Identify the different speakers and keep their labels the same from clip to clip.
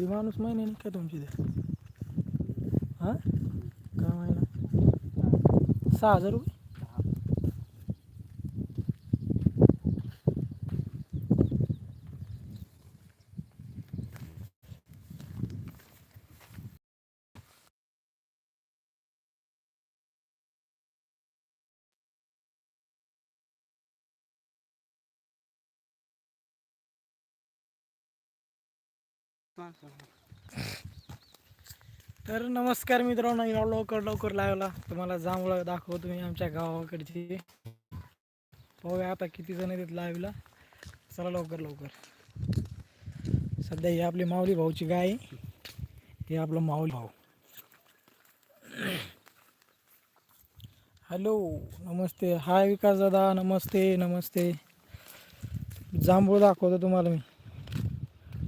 Speaker 1: ही माणूस महिन्याने नाही काय तुमची द्या हां? काय महिना? सहा हजार रुपये? तर नमस्कार मित्रांनो लवकर लवकर लावला तुम्हाला जांभळं दाखवतो मी आमच्या गावाकडची. पाहूया आता किती जण येतात लाईव्हला चला लवकर लवकर. सध्या ही आपली माऊली भाऊची गाय. आहे. हे आपलं माऊली भाऊ. हॅलो नमस्ते. हाय विकास दादा नमस्ते नमस्ते. जांभूळ दाखवतो तुम्हाला मी.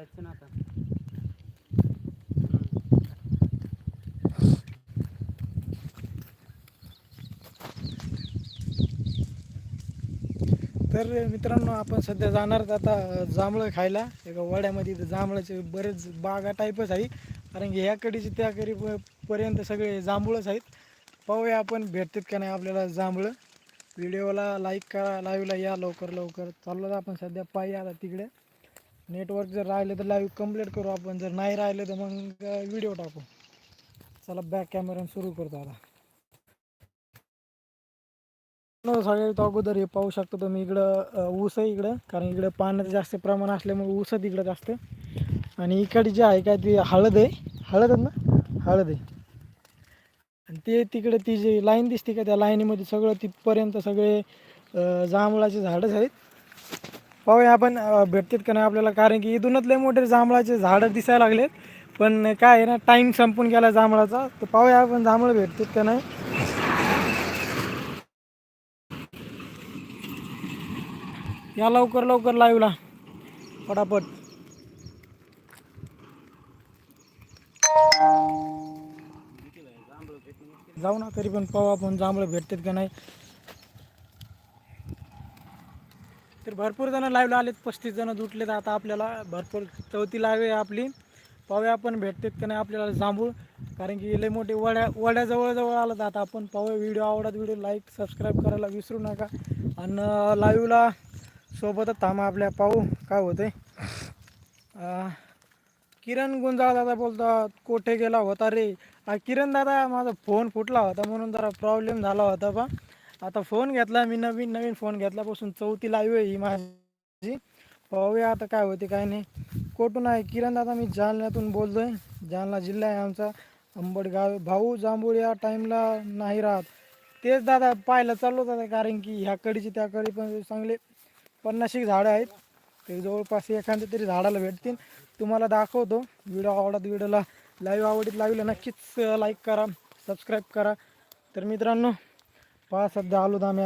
Speaker 2: जायचं ना आता.
Speaker 1: तर मित्रांनो आपण सध्या जाणार आता जांभळं खायला. एका वड्यामध्ये इथं जांभळाचे बरेच बागा टाईपच आहे. कारण की ह्या कडीचे त्या कडी पर्यंत सगळे जांभूळच आहेत. पाहूया आपण भेटतात का नाही आपल्याला जांभळं. व्हिडिओला लाईक करा लाईव्हला या लवकर लवकर. चाललो आपण सध्या पायी आता तिकडे. नेटवर्क जर राहिलं तर लाईव्ह कंप्लीट करू आपण. जर नाही राहिलं तर मग व्हिडिओ टाकू. चला बॅक कॅमेरा सुरू करतो आता. सगळ्यात अगोदर हे पाहू शकतो तुम्ही इकडं ऊस आहे इकडं. कारण इकडं पाण्याचं जास्त प्रमाण असल्यामुळे ऊस तिकडं जास्त. आणि इकडे जे आहे काय ती हळद आहे. हळद आहे ना? हळद आहे. आणि ते तिकडे ती जी लाईन दिसते का त्या लाईनीमध्ये सगळं तिथपर्यंत सगळे जांभळाचे झाडच आहेत. पाहूया आपण भेटतात का नाही आपल्याला कारण की इथूनच लय मोठे जांभळाचे झाडं दिसायला लागलेत. पण काय आहे ना टाईम संपून गेला जांभळाचा. तर पाहूया आपण जांभळं भेटतात का नाही. या लवकर लवकर लाईव्हला पटापट. जाऊ ना तरी पण पाहू आपण जांभळं भेटतात का नाही. तर भरपूर जण लाईव्हला आलेत पस्तीस जण जुटलेत आता आपल्याला भरपूर चौथी लाईव्ह आहे आपली. पाहूया आपण भेटतात का नाही आपल्याला जांभूळ. कारण की लय मोठे वड्या वड्या जवळजवळ आलं तर आता आपण. पाहूया व्हिडिओ आवडत व्हिडिओ लाईक सबस्क्राईब करायला विसरू नका. आणि लाईव्हला सोबतच थांबा आपल्या पाहू काय होते किरण गुंजाळ दादा बोलतात कोठे गेला होता रे? किरण दादा माझा फोन फुटला होता म्हणून जरा प्रॉब्लेम झाला होता बा. आता फोन घेतला मी नवीन नवीन फोन घेतल्यापासून चौथी लाईव्ह आहे ही माझी. पाहूया आता काय होते काय नाही. कोठून आहे? किरण दादा मी जालन्यातून बोलतोय. जालना जिल्हा आहे आमचा. अंबडगाव. भाऊ जांभूळ या टाईमला नाही राहत. तेच दादा पाहायला चाललो दादा कारण की ह्या कडीची त्या कडी पण चांगले पन्नाशी झाडं आहेत. ते जवळपास एखाद्या तरी झाडाला भेटतील. तुम्हाला दाखवतो. व्हिडिओ आवडत व्हिडिओला लाईव्ह आवडीत लाईव्हला नक्कीच लाईक करा सबस्क्राईब करा. तर मित्रांनो पहा सध्या आलो आम्ही